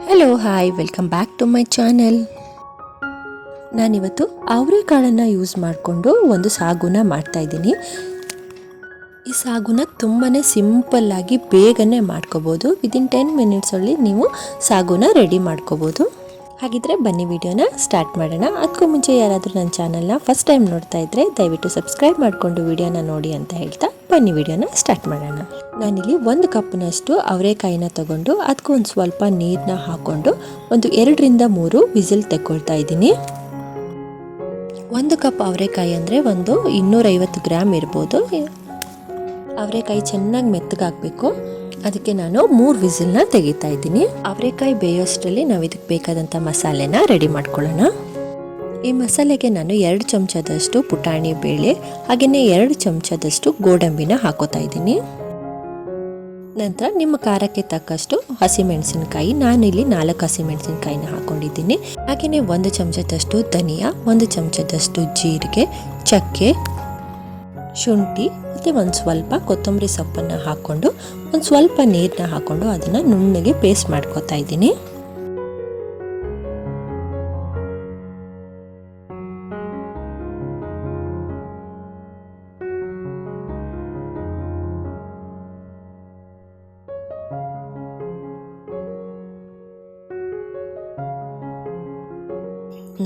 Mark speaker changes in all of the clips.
Speaker 1: Hello hi welcome back to my channel ನಾನಿವತ್ತು ಅವರೆಕಾಳನ್ನು use ಮಾಡಿಕೊಂಡು ಒಂದು ಸಾಗುನ ಮಾಡ್ತಾ ಇದ್ದೀನಿ. ಈ ಸಾಗುನ ತುಂಬಾ ಸಿಂಪಲ್ಲಾಗಿ ಬೇಗನೆ ಮಾಡ್ಕೋಬೋದು. ವಿದಿನ್ ಟೆನ್ ಮಿನಿಟ್ಸಲ್ಲಿ ನೀವು ಸಾಗುನ ರೆಡಿ ಮಾಡ್ಕೋಬೋದು. ಹಾಗಿದ್ರೆ ಬನ್ನಿ ವಿಡಿಯೋನ ಸ್ಟಾರ್ಟ್ ಮಾಡೋಣ. ಅದಕ್ಕೂ ಮುಂಚೆ ಯಾರಾದರೂ ನನ್ನ ಚಾನಲ್ನ ಫಸ್ಟ್ ಟೈಮ್ ನೋಡ್ತಾ ಇದ್ದರೆ ದಯವಿಟ್ಟು ಸಬ್ಸ್ಕ್ರೈಬ್ ಮಾಡಿಕೊಂಡು ವಿಡಿಯೋನ ನೋಡಿ ಅಂತ ಹೇಳ್ತಾ ಬನ್ನಿ ವಿಡಿಯೋನ ಸ್ಟಾರ್ಟ್ ಮಾಡೋಣ. ನಾನಿಲ್ಲಿ ಒಂದು ಕಪ್ನಷ್ಟು ಅವರೆಕಾಯಿನ ತಗೊಂಡು ಅದಕ್ಕೂ ಒಂದು ಸ್ವಲ್ಪ ನೀರನ್ನ ಹಾಕ್ಕೊಂಡು ಒಂದು ಎರಡರಿಂದ ಮೂರು ವಿಸಿಲ್ ತೆಕ್ಕೊಳ್ತಾ ಇದ್ದೀನಿ. ಒಂದು ಕಪ್ ಅವರೆಕಾಯಿ ಅಂದರೆ ಒಂದು ಇನ್ನೂರೈವತ್ತು ಗ್ರಾಮ್ ಇರ್ಬೋದು. ಅವರೆಕಾಯಿ ಚೆನ್ನಾಗಿ ಮೆತ್ತಗಾಗಬೇಕು. ಅದಕ್ಕೆ ನಾನು ಮೂರು ವಿಸಿಲ್ನ ತೆಗಿತಾ ಇದ್ದೀನಿ. ಅವರೆಕಾಯಿ ಬೇಯೋಷ್ಟರಲ್ಲಿ ನಾವು ಇದಕ್ಕೆ ಬೇಕಾದಂಥ ಮಸಾಲೆನ ರೆಡಿ ಮಾಡ್ಕೊಳ್ಳೋಣ. ಈ ಮಸಾಲೆಗೆ ನಾನು ಎರಡು ಚಮಚದಷ್ಟು ಪುಟಾಣಿ ಬೇಳೆ, ಹಾಗೆಯೇ ಎರಡು ಚಮಚದಷ್ಟು ಗೋಡಂಬಿನ ಹಾಕೋತಾ ಇದ್ದೀನಿ. ನಂತರ ನಿಮ್ಮ ಖಾರಕ್ಕೆ ತಕ್ಕಷ್ಟು ಹಸಿಮೆಣಸಿನಕಾಯಿ, ನಾನಿಲ್ಲಿ ನಾಲ್ಕು ಹಸಿಮೆಣಸಿನಕಾಯಿನ ಹಾಕೊಂಡಿದ್ದೀನಿ. ಹಾಗೆಯೇ ಒಂದು ಚಮಚದಷ್ಟು ಧನಿಯಾ, ಒಂದು ಚಮಚದಷ್ಟು ಜೀರಿಗೆ, ಚಕ್ಕೆ, ಶುಂಠಿ ಮತ್ತು ಒಂದು ಸ್ವಲ್ಪ ಕೊತ್ತಂಬರಿ ಸೊಪ್ಪನ್ನು ಹಾಕ್ಕೊಂಡು ಒಂದು ಸ್ವಲ್ಪ ನೀರನ್ನ ಹಾಕ್ಕೊಂಡು ಅದನ್ನು ನುಣ್ಣಗೆ ಪೇಸ್ಟ್ ಮಾಡ್ಕೋತಾ ಇದ್ದೀನಿ.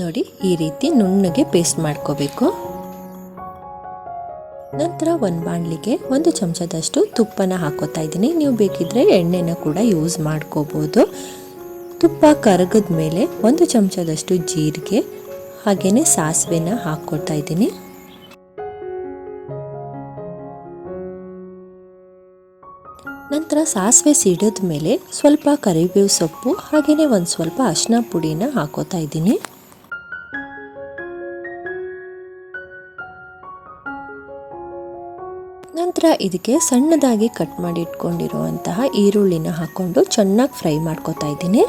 Speaker 1: ನೋಡಿ, ಈ ರೀತಿ ನುಣ್ಣಗೆ ಪೇಸ್ಟ್ ಮಾಡ್ಕೋಬೇಕು. ನಂತರ ಒಂದು ಬಾಣಲಿಗೆ ಒಂದು ಚಮಚದಷ್ಟು ತುಪ್ಪನ ಹಾಕೋತಾ ಇದ್ದೀನಿ. ನೀವು ಬೇಕಿದ್ರೆ ಎಣ್ಣೆನ ಕೂಡ ಯೂಸ್ ಮಾಡ್ಕೋಬೋದು. ತುಪ್ಪ ಕರಗದ ಮೇಲೆ ಒಂದು ಚಮಚದಷ್ಟು ಜೀರಿಗೆ ಹಾಗೆಯೇ ಸಾಸಿವೆನ ಹಾಕ್ಕೊಳ್ತಾ ಇದ್ದೀನಿ. ನಂತರ ಸಾಸಿವೆ ಸಿಡಿದ ಮೇಲೆ ಸ್ವಲ್ಪ ಕರಿಬೇವು ಸೊಪ್ಪು ಹಾಗೆಯೇ ಒಂದು ಸ್ವಲ್ಪ ಅರಿಶಿನ ಪುಡಿನ ಹಾಕೋತಾ ಇದ್ದೀನಿ. ನಂತರ ಇದಕ್ಕೆ ಸಣ್ಣದಾಗಿ ಕಟ್ ಮಾಡಿ ಇಟ್ಕೊಂಡಿರುವಂತಹ ಈರುಳ್ಳಿನ ಹಾಕೊಂಡು ಚೆನ್ನಾಗಿ ಫ್ರೈ ಮಾಡ್ಕೊತಾ ಇದ್ದೀನಿ.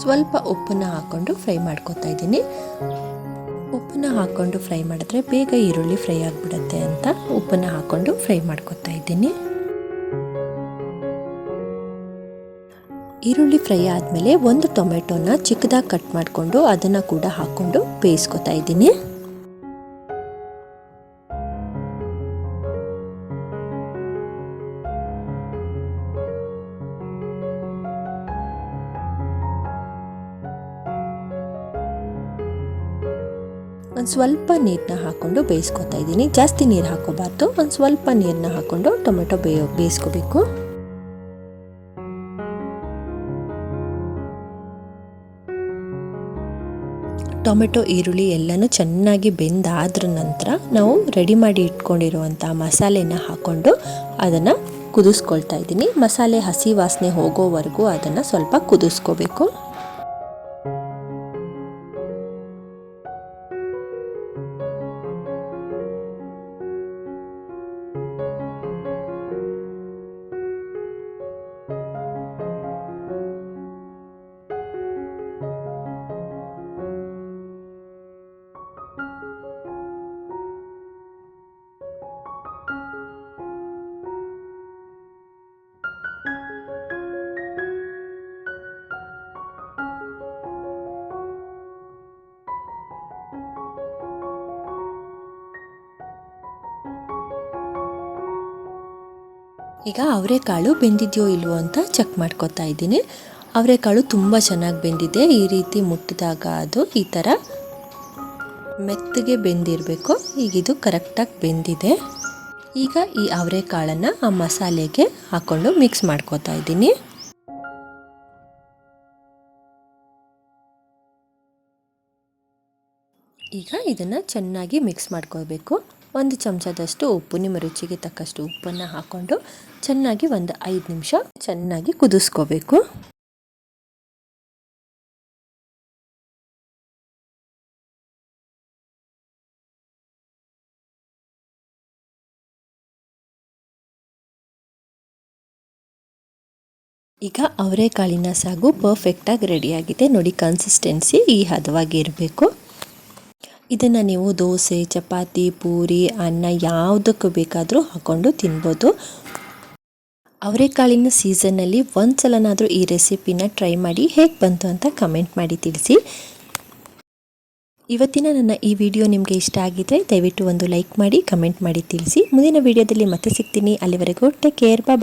Speaker 1: ಸ್ವಲ್ಪ ಉಪ್ಪನ್ನ ಹಾಕ್ಕೊಂಡು ಫ್ರೈ ಮಾಡ್ಕೊತಾ ಇದ್ದೀನಿ. ಉಪ್ಪನ್ನ ಹಾಕ್ಕೊಂಡು ಫ್ರೈ ಮಾಡಿದ್ರೆ ಬೇಗ ಈರುಳ್ಳಿ ಫ್ರೈ ಆಗಿಬಿಡುತ್ತೆ ಅಂತ ಉಪ್ಪನ್ನ ಹಾಕ್ಕೊಂಡು ಫ್ರೈ ಮಾಡ್ಕೊತಾ ಇದ್ದೀನಿ. ಈರುಳ್ಳಿ ಫ್ರೈ ಆದಮೇಲೆ ಒಂದು ಟೊಮೆಟೊನ ಚಿಕ್ಕದಾಗಿ ಕಟ್ ಮಾಡಿಕೊಂಡು ಅದನ್ನು ಕೂಡ ಹಾಕ್ಕೊಂಡು ಬೇಯಿಸ್ಕೊತಾ ಇದ್ದೀನಿ. ಒಂದು ಸ್ವಲ್ಪ ನೀರನ್ನ ಹಾಕ್ಕೊಂಡು ಬೇಯಿಸ್ಕೊತಾ ಇದ್ದೀನಿ. ಜಾಸ್ತಿ ನೀರು ಹಾಕೋಬಾರ್ದು. ಒಂದು ಸ್ವಲ್ಪ ನೀರನ್ನ ಹಾಕ್ಕೊಂಡು ಟೊಮೆಟೊ ಬೇಯೋ, ಬೇಯಿಸ್ಕೋಬೇಕು. ಟೊಮೆಟೊ, ಈರುಳ್ಳಿ ಎಲ್ಲನೂ ಚೆನ್ನಾಗಿ ಬೆಂದಾದ್ರ ನಂತರ ನಾವು ರೆಡಿ ಮಾಡಿ ಇಟ್ಕೊಂಡಿರುವಂಥ ಮಸಾಲೆನ ಹಾಕ್ಕೊಂಡು ಅದನ್ನು ಕುದಿಸ್ಕೊಳ್ತಾ ಇದ್ದೀನಿ. ಮಸಾಲೆ ಹಸಿ ವಾಸನೆ ಹೋಗೋವರೆಗೂ ಅದನ್ನು ಸ್ವಲ್ಪ ಕುದಿಸ್ಕೋಬೇಕು. ಈಗ ಅವರೆಕಾಳು ಬೆಂದಿದೆಯೋ ಇಲ್ವೋ ಅಂತ ಚೆಕ್ ಮಾಡ್ಕೊತಾ ಇದ್ದೀನಿ. ಅವರೆಕಾಳು ತುಂಬ ಚೆನ್ನಾಗಿ ಬೆಂದಿದೆ. ಈ ರೀತಿ ಮುಟ್ಟಿದಾಗ ಅದು ಈ ಥರ ಮೆತ್ತಗೆ ಬೆಂದಿರಬೇಕು. ಈಗ ಇದು ಕರೆಕ್ಟಾಗಿ ಬೆಂದಿದೆ. ಈಗ ಈ ಅವರೆಕಾಳನ್ನು ಆ ಮಸಾಲೆಗೆ ಹಾಕ್ಕೊಂಡು ಮಿಕ್ಸ್ ಮಾಡ್ಕೋತಾ ಇದ್ದೀನಿ. ಈಗ ಇದನ್ನು ಚೆನ್ನಾಗಿ ಮಿಕ್ಸ್ ಮಾಡ್ಕೋಬೇಕು ಒಂದು ಚಮಚದಷ್ಟು ಉಪ್ಪು ನಿಮ್ಮ ರುಚಿಗೆ ತಕ್ಕಷ್ಟು ಉಪ್ಪನ್ನು ಹಾಕ್ಕೊಂಡು ಚೆನ್ನಾಗಿ ಒಂದು ಐದು ನಿಮಿಷ ಚೆನ್ನಾಗಿ ಕುದಿಸ್ಕೋಬೇಕು. ಈಗ ಅವರೆಕಾಳಿನ ಸಾಗು ಪರ್ಫೆಕ್ಟಾಗಿ ರೆಡಿಯಾಗಿದೆ ನೋಡಿ ಕನ್ಸಿಸ್ಟೆನ್ಸಿ ಈ ಹದವಾಗಿ ಇರಬೇಕು. ಇದನ್ನು ನೀವು ದೋಸೆ, ಚಪಾತಿ, ಪೂರಿ, ಅನ್ನ ಯಾವುದಕ್ಕೂ ಬೇಕಾದರೂ ಹಾಕ್ಕೊಂಡು ತಿನ್ಬೋದು. ಅವರೆಕಾಳಿನ ಸೀಸನ್ನಲ್ಲಿ ಒಂದು ಸಲನಾದರೂ ಈ ರೆಸಿಪಿನ ಟ್ರೈ ಮಾಡಿ ಹೇಗೆ ಬಂತು ಅಂತ ಕಮೆಂಟ್ ಮಾಡಿ ತಿಳಿಸಿ. ಇವತ್ತಿನ ನನ್ನ ಈ ವಿಡಿಯೋ ನಿಮಗೆ ಇಷ್ಟ ಆಗಿದ್ರೆ ದಯವಿಟ್ಟು ಒಂದು ಲೈಕ್ ಮಾಡಿ ಕಮೆಂಟ್ ಮಾಡಿ ತಿಳಿಸಿ. ಮುಂದಿನ ವಿಡಿಯೋದಲ್ಲಿ ಮತ್ತೆ ಸಿಗ್ತೀನಿ. ಅಲ್ಲಿವರೆಗೂ ಟೇಕ್ ಕೇರ್ ಬಾಯ್